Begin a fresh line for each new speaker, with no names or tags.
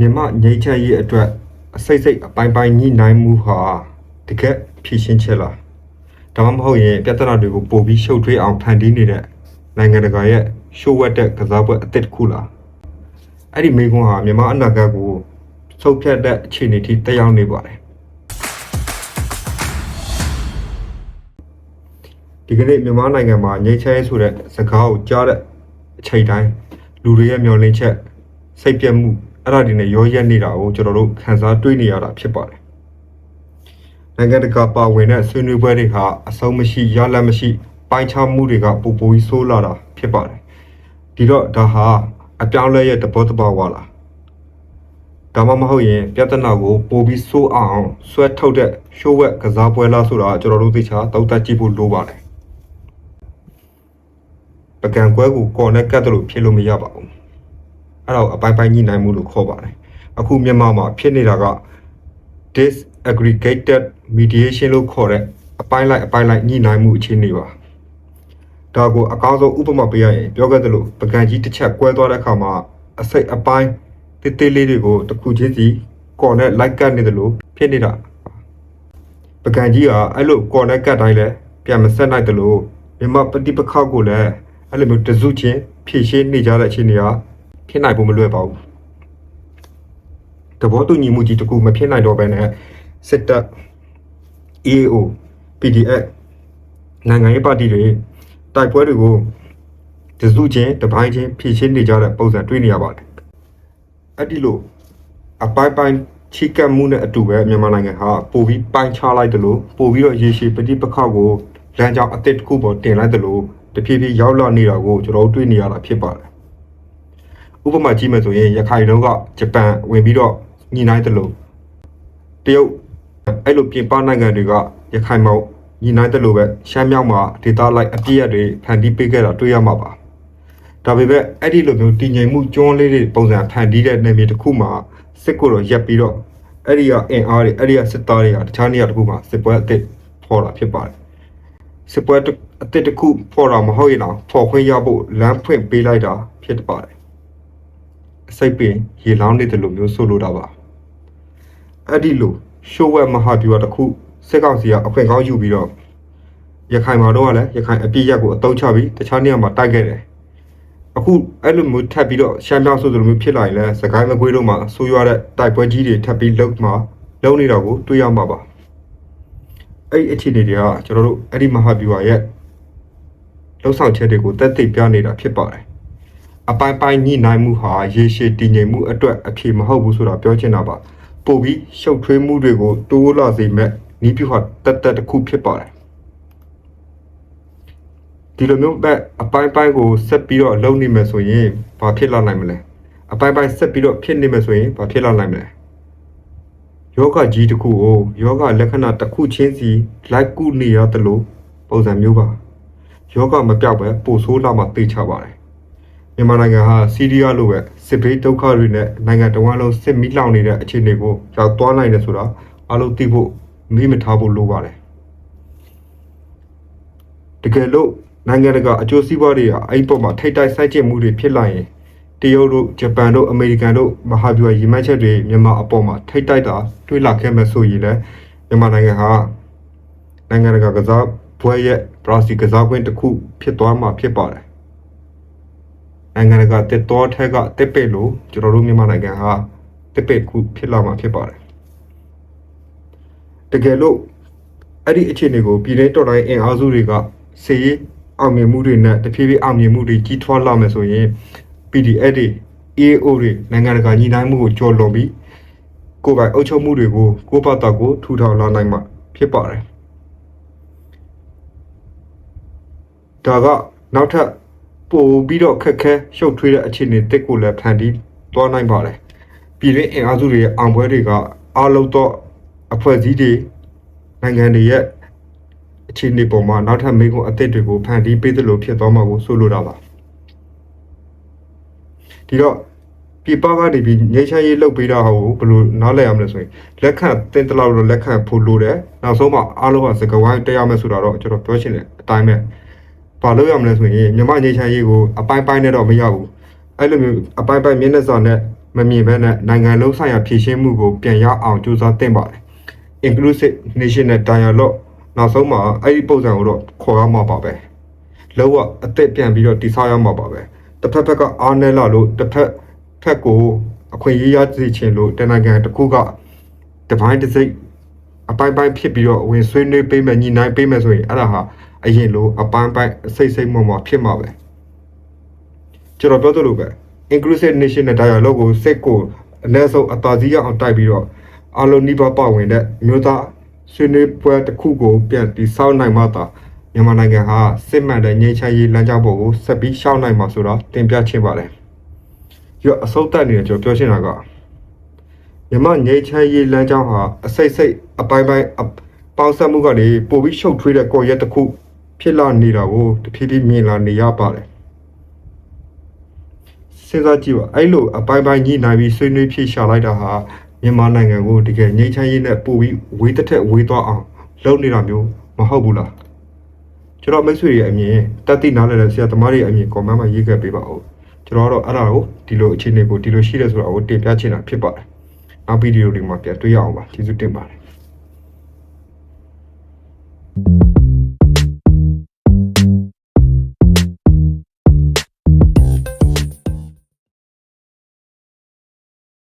မြန်မာငြိမ်းချမ်းရေးအတွက်အစိတ်စိတ်အပိုင်းပိုင်းညှိနှိုင်းမှုဟာတကယ်ဖြည့်ရှင်းချက်လားဒါမှမဟုတ်ရင်ပြဿနာတွေကိုပိုပြီးရှုပ်ထွေးအောင်ဖန်တီးနေတဲ့နိုင်ငံတကာရဲ့ရှိုးဝက်တဲ့ကစားပွဲအသစ်တစ်ခုလားအဲ့ဒီမိကွန်းဟာမြန်မာအနာဂတ်ကိုဆုတ်ဖြတ်တဲ့အခြေအနေထိတက်ရောက်နေပါတယ်ဒီကနေ့မြန်မာနိုင်ငံမှာငြိမ်းချမ်းရေးဆိုတဲ့စကားကိုကြားတဲ့အချိန်တိုင်းလူတွေရဲ့မျှော်လင့်ချက်စိတ်ပြတ်မှု အဲ့ဒါတွေနဲ့ရောရက်နေတာကိုကျွန်တော်တို့ခန်းစားတွေ့နေရတာဖြစ်ပါတယ်နိုင်ငံတကာပါဝင်တဲ့ဆွေးနွေးပွဲတွေဟာအဆုံးမရှိရလတ်မရှိပိုင်းခြားမှုတွေကပူပူကြီးဆိုးလာတာဖြစ်ပါတယ်ဒီတော့ဒါဟာအပြောင်းလဲရဲ့တဘောတဘာဝလားဒါမှမဟုတ်ရင်ပြဿနာကိုပိုပြီးဆိုးအောင်ဆွဲထုတ်တဲ့ရှိုးဝက်ကစားပွဲလားဆိုတာကျွန်တော်တို့သိချာတောက်တက်ကြည့်ဖို့လိုပါတယ်ပကံကွဲကိုကော်နဲ့ကတ်တယ်လို့ဖြစ်လို့မရပါဘူး အဲ့ဒါကိုအပိုင်းပိုင်းညှိနှိုင်းမှုလို့ခေါ်ပါတယ်အခုမြန်မာမှာဖြစ်နေတာက disaggregated mediation လို့ခေါ်တဲ့အပိုင်းလိုက်အပိုင်းလိုက်ညှိနှိုင်းမှုအခြေအနေပါဒါကိုအကောင်းဆုံးဥပမာပေးရရင်ပြောခဲ့သလိုပကံကြီးတစ်ချက်ကွဲသွားတဲ့အခါမှာအစိတ်အပိုင်းတိတိလေးတွေကိုတစ်ခုချင်းစီကော်နဲ့လိုက်ကတ်နေတယ်လို့ဖြစ်နေတာပကံကြီးကအဲ့လိုကော်နဲ့ကတ်တိုင်းလဲပြန်မဆက်နိုင်တယ်လို့မြန်မာပฏิပက္ခကိုလည်းအဲ့လိုမျိုးတစုချင်းဖြည့်ရှင်းနေကြတဲ့အခြေအနေက ဖြစ်နိုင်ဖို့မလွယ်ပါဘူးသဘောတူညီမှုကြီးတစ်ခုမဖြစ်နိုင်တော့ဘဲနဲ့စစ်တပ် EAO PDF နိုင်ငံရေးပါတီတွေတိုက်ပွဲတွေကိုတစုချင်းတစ်ပိုင်းချင်းဖြည့်ရှင်းနေကြတဲ့ပုံစံတွေ့နေရပါတယ်အဲ့ဒီလိုအပိုင်းပိုင်းချီကပ်မှုနဲ့အတူပဲမြန်မာနိုင်ငံဟာပိုပြီးပိုင်းခြားလိုက်တယ်လို့ပိုပြီးတော့ရေရှည်ပဋိပက္ခကိုလမ်းကြောင်းအသစ်တစ်ခုပေါ်တင်လိုက်တယ်လို့တဖြည်းဖြည်းရောက်လာနေတာကိုကျွန်တော်တို့တွေ့နေရတာဖြစ်ပါတယ် ဥပမာကြည့်မယ်ဆိုရင်ရခိုင်တုန်းကဂျပန်ဝင်ပြီးတော့ညီနိုင်တယ်လို့တရုတ်အဲ့လိုပြင်ပနိုင်ငံတွေကရခိုင်မှာညီနိုင်တယ်လို့ပဲရှမ်းမြောက်မှာဒေတာလိုက်အပြည့်အတွေဖန်တီးပေးခဲ့တာတွေ့ရမှာပါဒါပေမဲ့အဲ့ဒီလိုမျိုးတည်ငြိမ်မှုကျွန်းလေးတွေပုံစံဖန်တီးတဲ့နေမြေတစ်ခုမှာစစ်ကိုတော့ရက်ပြီးတော့အဲ့ဒီကအင်အားတွေအဲ့ဒီကစစ်သားတွေကတခြားနေရာတစ်ခုမှာစစ်ပွဲအသစ်ဖော်တာဖြစ်ပါတယ်စစ်ပွဲတစ်အသစ်တစ်ခုဖော်တာမဟုတ်ရင်တော့ဖော်ခွင့်ရဖို့လမ်းဖွင့်ပေးလိုက်တာဖြစ်ပါတယ်အ စိတ်ပင်ရေလောင်းနေတယ်လို့မျိုးဆိုလိုတာပါအဲ့ဒီလိုရှိုးဝက်မဟာဗျူဟာတစ်ခုစစ်ကောင်စီကအခွင့်ကောင်းယူပြီးတော့ရခိုင်မှာတော့ကလည်းရခိုင်အပြည့်ရက်ကိုအတုံးချပြီးတခြားနေရာမှာတိုက်ခဲ့တယ်အခုအဲ့လိုမျိုးထပ်ပြီးတော့ရှမ်းမြောက်ဆိုလိုမျိုးဖြစ်လာရင်လည်းစကိုင်းမကွေးတို့မှာဆိုးရွားတဲ့တိုက်ပွဲကြီးတွေထပ်ပြီးလုံမှာလုံနေတာကိုတွေ့ရမှာပါအဲ့ဒီအခြေအနေတွေကကျွန်တော်တို့အဲ့ဒီမဟာဗျူဟာရဲ့လှုပ်ဆောင်ချက်တွေကိုတက်သိပြနေတာဖြစ်ပါတယ် အပိုင်းပိုင်းညှိနှိုင်းမှုဟာရေရှည်တည်ငြိမ်မှုအတွက်အဖြေမဟုတ်ဘူးဆိုတာပြောချင်တာပါပို့ပြီးရှုပ်ထွေးမှုတွေကိုတိုးလာစေမဲ့နီးပြဟာတက်တက်တစ်ခုဖြစ်ပါတယ်ဒီလိုမျိုးပဲအပိုင်းပိုင်းကိုဆက်ပြီးတော့လုပ်နေမယ်ဆိုရင်ဘာဖြစ်လာနိုင်မလဲအပိုင်းပိုင်းဆက်ပြီးတော့ဖြစ်နေမယ်ဆိုရင်ဘာဖြစ်လာနိုင်မလဲယောဂကြီးတစ်ခုကိုယောဂလက္ခဏာတစ်ခုချင်းစီလိုက်ကုနေရတယ်လို့ပုံစံမျိုးပါယောဂမပြောက်ပဲပိုဆိုးလာမှသိချပါတယ် မြန်မာနိုင်ငံဟာစီးရီးယားလိုပဲစစ်ဘေးဒုက္ခတွေနဲ့နိုင်ငံတော်ဝန်လုံးစစ်မီးလောင်နေတဲ့အခြေအနေကိုရောက်သွားနိုင်တယ်ဆိုတာအလုံးသိဖို့မေ့မထားဖို့လိုပါတယ်တကယ်လို့နိုင်ငံတကာအကျိုးစီးပွားတွေကအဲ့ဒီပုံမှာထိတ်တိုက်ဆိုင်ကျမှုတွေဖြစ်လာရင်တရုတ်တို့ဂျပန်တို့အမေရိကန်တို့မဟာဗျူဟာရည်မှန်းချက်တွေမြန်မာအပေါ်မှာထိတ်တိုက်တာတွေးလာခဲ့မယ်ဆိုရင်လည်းမြန်မာနိုင်ငံဟာနိုင်ငံတကာကစားပွဲရဲ့ပရာစီကစားကွင်းတစ်ခုဖြစ်သွားမှာဖြစ်ပါတယ် နိုင်ငံတကာတက်တော်ထက်ကတက်ပစ်လို့ကျွန်တော်တို့မြန်မာနိုင်ငံဟာတက်ပစ်ခုဖြစ်လာမှာဖြစ်ပါတယ်တကယ်လို့အဲ့ဒီအခြေအနေကိုပြည်내တော်တိုင်းအင်အားစုတွေကစီရေးအောင်မြင်မှုတွေနဲ့တဖြည်းဖြည်းအောင်မြင်မှုတွေကြီးထွားလာမယ်ဆိုရင် PDF တွေ EAO တွေနိုင်ငံတကာညီနိုင်မှုကိုကျော်လွန်ပြီးကိုယ်ပိုင်အုပ်ချုပ်မှုတွေကိုကိုယ့်ဘာသာကိုထူထောင်လာနိုင်မှာဖြစ်ပါတယ်ဒါကနောက်ထပ် ပို့ပြီးတော့ခက်ခဲရှုပ်ထွေးတဲ့အခြေအနေတက်ကိုလည်းဖန်တီးသွားနိုင်ပါတယ်ပြည်တွင်းအင်အားစုတွေရဲ့အောင်ပွဲတွေကအားလုံးတော့အဖွဲ့အစည်းတွေနိုင်ငံတွေရဲ့အခြေအနေပေါ်မှာနောက်ထပ်မိကုံအသစ်တွေကိုဖန်တီးပေးသလိုဖြစ်သွားမှာကိုဆိုလိုတာပါဒီတော့ပြပကနေပြီးငြိမ်းချမ်းရေးလုပ်ပေးတာဟောဘယ်လိုနားလည်ရမလဲဆိုရင်လက်ခံတင်တလောက်တော့လက်ခံဖို့လိုတယ်နောက်ဆုံးမှာအားလုံးကစကဝိုင်းတက်ရမယ်ဆိုတော့ကျွန်တော်ပြောချင်တယ်အတိုင်းပဲ ဘာလို့ရမလဲဆိုရင်မြမငိမ့်ချမ်းရေးကိုအပိုင်းပိုင်းနဲ့တော့မရဘူးအဲ့လိုမျိုးအပိုင်းပိုင်းမျက်နှာစာနဲ့မမြင်ဘဲနဲ့နိုင်ငံလုံးဆိုင်ရာဖြည့်ရှင်းမှုကိုပြန်ရအောင်ကြိုးစားသင့်ပါတယ် inclusive national dialogue နောက်ဆုံးမှာအဲ့ဒီပုံစံကိုတော့ခေါ်ရမှာပါပဲလောကအသက်ပြန်ပြီးတော့တိဆောက်ရမှာပါပဲတစ်ဖက်ဖက်ကအားနဲလာလို့တစ်ဖက်ဖက်ကိုအခွင့်အရေးရစေချင်လို့တနင်္ဂနွေတစ်ခုကတပိုင်းတစ်စိတ်အပိုင်းပိုင်းဖြစ်ပြီးတော့ဝင်ဆွေးနွေးပေးမယ်ညီနိုင်ပေးမယ်ဆိုရင်အဲ့ဒါဟာ အရင်လိုအပိုင်းပိုင်းအစိတ်စိတ်မော်မော်ဖြစ်မှာပဲကျွန်တော်ပြောသလိုပဲ inclusive national dialogue ကိုစိတ်ကိုအနည်းဆုံးအသာစီးရအောင်တိုက်ပြီးတော့အလုံးနိဗ္ဗာန်ပါဝင်တဲ့မြို့သားဆွေးနွေးပွဲတစ်ခုကိုပြန်တည်ဆောက်နိုင်မှသာမြန်မာနိုင်ငံဟာစစ်မှန်တဲ့ငြိမ်းချမ်းရေးလမ်းကြောင်းပေါ်ကိုဆက်ပြီးရှောက်နိုင်မှာဆိုတော့တင်ပြချင်ပါတယ်။ရောအစိုးတက်နေတယ်ကျွန်တော်ပြောချင်တာကမြန်မာငြိမ်းချမ်းရေးလမ်းကြောင်းဟာအစိတ်စိတ်အပိုင်းပိုင်းအပေါင်းစပ်မှုကနေပိုပြီးရှုပ်ထွေးတဲ့ကော်ရက်တစ်ခု ဖြစ်လာနေတာကိုတဖြည်းဖြည်းမြင်လာနေရပါတယ်။စဉ်းစားကြည့်ပါအဲ့လိုအပိုင်းပိုင်းညှိနှိုင်းပြီးဆွေးနွေးဖြေရှာလိုက်တာဟာမြန်မာနိုင်ငံကိုတကယ်ငြိမ်းချမ်းရေးနဲ့ပို့ပြီးဝေးတစ်ထက်ဝေးသွားအောင်လုပ်နေတာမျိုးမဟုတ်ဘူးလားကျွန်တော်မိတ်ဆွေရဲ့အမြင်တက်တိနားလည်တဲ့ဆရာသမားတွေရဲ့အမြင် comment မှာရေးခဲ့ပေးပါဦးကျွန်တော်ကတော့အဲ့ဒါကိုဒီလိုအခြေအနေကိုဒီလိုရှိတယ်ဆိုတာကိုတင်ပြချင်တာဖြစ်ပါတယ်နောက်ဗီဒီယိုတွေမှာပြန်တွေ့ရအောင်ပါကျေးဇူးတင်ပါတယ်